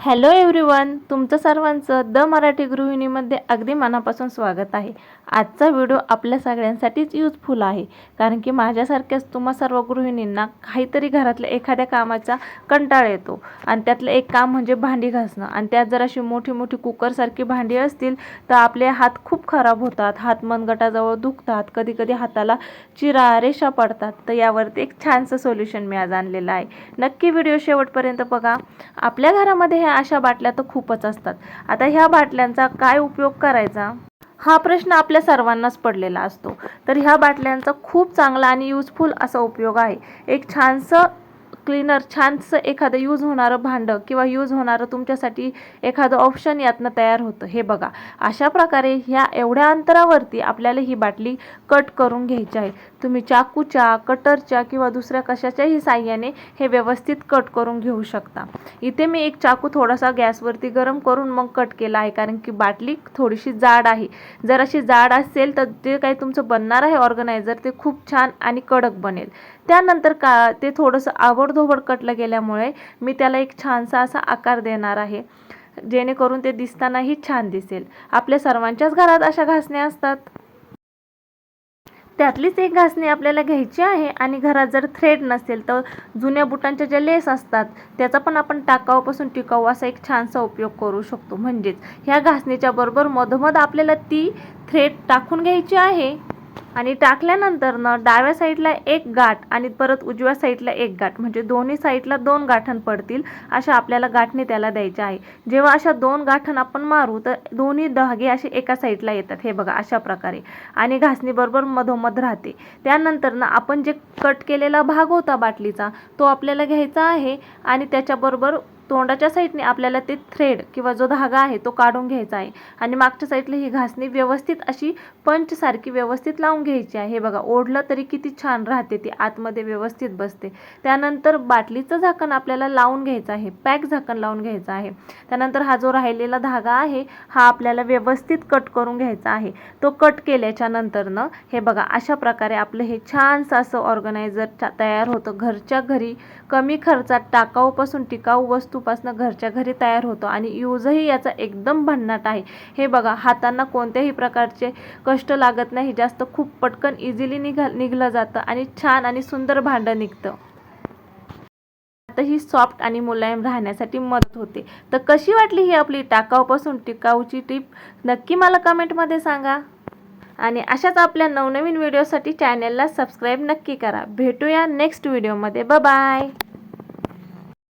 Hello everyone तुमचं सर्वांचं the Marathi गृहिणीमध्ये अगदी मनापासून स्वागत आहे. आजचा व्हिडिओ आपल्या सगळ्यांसाठीच युजफुल आहे. कारण की माझ्यासारख्याच तुम्हा सर्व गृहिणींना काहीतरी घरातल्या एखाद्या कामाचा कंटाळा येतो. आणि त्यातलं एक काम म्हणजे भांडी घासणं. आणि त्यात जर अशी मोठी मोठी कुकरसारखी भांडी असतील तर आपले हात खूप खराब होतात. हात मनगटाजवळ दुखतात. कधी कधी हाताला चिरा रेषा पडतात. तर यावरती एक छानसं सोल्युशन मी आज आणलेलं आहे. नक्की व्हिडिओ शेवटपर्यंत बघा. आपल्या घरामध्ये ह्या अशा बाटल्या तर खूपच असतात. आता ह्या बाटल्यांचा काय उपयोग करायचा? हा प्रश्न आपल्या सर्वांनाच पडलेला असतो. तर ह्या बाटल्यांचा खूप चांगला आणि युजफुल असा उपयोग आहे. एक छानसं क्लीनर छानसं एखादं यूज होणारं भांडं किंवा यूज होणारं तुमच्यासाठी एखादं ऑप्शन यातनं तयार होतं. हे बघा अशा प्रकारे ह्या एवढ्या अंतरावरती आपल्याला ही बाटली कट करून घ्यायची आहे. तुम्ही चाकूच्या कटरच्या किंवा दुसऱ्या कशाच्याही साह्याने हे व्यवस्थित कट करून घेऊ शकता. इथे मी एक चाकू थोडासा गॅसवरती गरम करून मग कट केला आहे कारण की बाटली थोडीशी जाड आहे. जर अशी जाड असेल तर जे काही तुमचं बनणार आहे ऑर्गनायझर ते खूप छान आणि कडक बनेल. त्यानंतर का ते थोडंसं आवडतो आवडधोबड कटलं गेल्यामुळे मी त्याला एक छानसा असा आकार देणार आहे. जेणेकरून ते दिसतानाही छान दिसेल. आपल्या सर्वांच्याच घरात अशा घासण्या असतात. त्यातलीच एक घासणी आपल्याला घ्यायची आहे आणि घरात जर थ्रेड नसेल तर जुन्या बुटांच्या ज्या लेस असतात त्याचा पण आपण टाकाऊपासून टिकाऊ असा एक छानसा उपयोग करू शकतो. म्हणजेच ह्या घासणीच्या बरोबर मधोमध आपल्याला ती थ्रेड टाकून घ्यायची आहे. आणि टाकल्यानंतर ना डाव्या साईडला एक गाठ आणि परत उजव्या साईडला एक गाठ म्हणजे दोन्ही साईडला दोन गाठण पडतील अशा आपल्याला गाठणी त्याला द्यायच्या आहे. जेव्हा अशा दोन गाठण आपण मारू तर दोन्ही धागे असे एका साईडला येतात. हे बघा अशा प्रकारे. आणि घासणीबरोबर मधोमध राहते. त्यानंतर ना आपण जे कट केलेला भाग होता बाटलीचा तो आपल्याला घ्यायचा आहे आणि त्याच्याबरोबर तोंडाच्या साईडने आपल्याला ते थ्रेड किंवा जो धागा आहे तो काढून घ्यायचा आहे. आणि मागच्या साईडला ही घासणी व्यवस्थित अशी पंचसारखी व्यवस्थित लावून घ्यायची आहे. हे बघा ओढलं तरी किती छान राहते ती आतमध्ये व्यवस्थित बसते. त्यानंतर बाटलीचं झाकण आपल्याला लावून घ्यायचं आहे पॅक झाकण लावून घ्यायचं आहे. त्यानंतर हा जो राहिलेला धागा आहे हा आपल्याला व्यवस्थित कट करून घ्यायचा आहे. तो कट केल्याच्या नंतरनं हे बघा अशा प्रकारे आपलं हे छानसं असं ऑर्गनायझर तयार होतं. घरच्या घरी कमी खर्चात टाकाऊपासून टिकाऊ वस्तू वस्तूपासून घरच्या घरी तयार होतो आणि यूजही याचा एकदम भन्नाट आहे. हे बघा हातांना कोणत्याही प्रकारचे कष्ट लागत नाही जास्त खूप पटकन इझिली निघा निघलं जातं आणि छान आणि सुंदर भांडं निघतं. ही सॉफ्ट आणि मुलायम राहण्यासाठी मदत होते. तर कशी वाटली ही आपली टाकाऊपासून टिकाऊची टिप नक्की मला कमेंटमध्ये सांगा. आणि अशाच आपल्या नवनवीन व्हिडिओसाठी चॅनलला सबस्क्राईब नक्की करा. भेटूया नेक्स्ट व्हिडिओमध्ये बाय